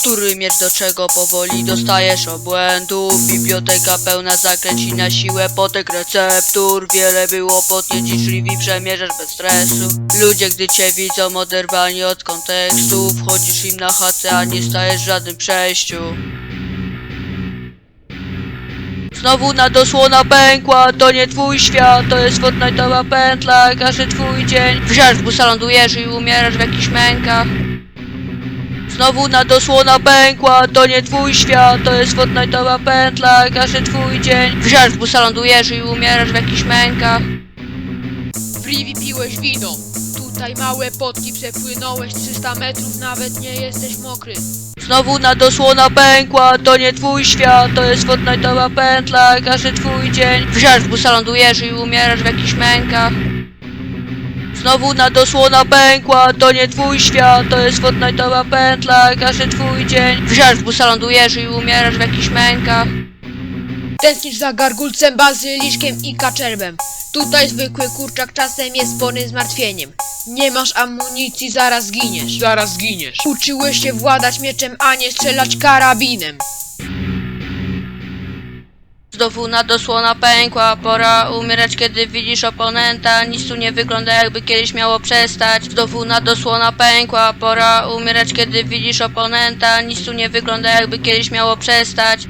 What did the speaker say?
Który miecz do czego powoli dostajesz obłędów Biblioteka pełna zakręci na siłę potek receptur. Wiele było podjęć i szliwi przemierzasz bez stresu. Ludzie gdy cię widzą oderwani od kontekstu. Wchodzisz im na chatę, a nie stajesz w żadnym przejściu Znowu nadosłona pękła, to nie twój świat, to jest Fortnite'owa pętla Każdy twój dzień. Wsiadasz w busa, lądujesz i umierasz w jakichś mękach. Znowu nadosłona pękła, to nie twój świat, to jest Fortnite'owa pętla Każdy twój dzień. Wsiadasz w busa, lądujesz i umierasz w jakichś mękach. Frivi piłeś wino. Tutaj małe potki przepłynąłeś 300 metrów, nawet nie jesteś mokry. Znowu nadosłona pękła, to nie twój świat, to jest Fortnite'owa pętla Każdy twój dzień. Wsiadasz w busa, lądujesz i umierasz w jakichś mękach. Znowu nadosłona pękła, to nie twój świat, to jest Fortnite'owa pętla Każdy twój dzień. Wsiadasz w busa, lądujesz i umierasz w jakichś mękach Tęsknisz za gargulcem, bazyliszkiem i kaczerbem. Tutaj zwykły kurczak czasem jest sporym zmartwieniem. Nie masz amunicji, zaraz zginiesz. Zaraz zginiesz. Uczyłeś się władać mieczem, a nie strzelać karabinem. Znowu nadosłona pękła, pora umierać kiedy widzisz oponenta Nic tu nie wygląda jakby kiedyś miało przestać Znowu nadosłona pękła, pora umierać kiedy widzisz oponenta Nic tu nie wygląda jakby kiedyś miało przestać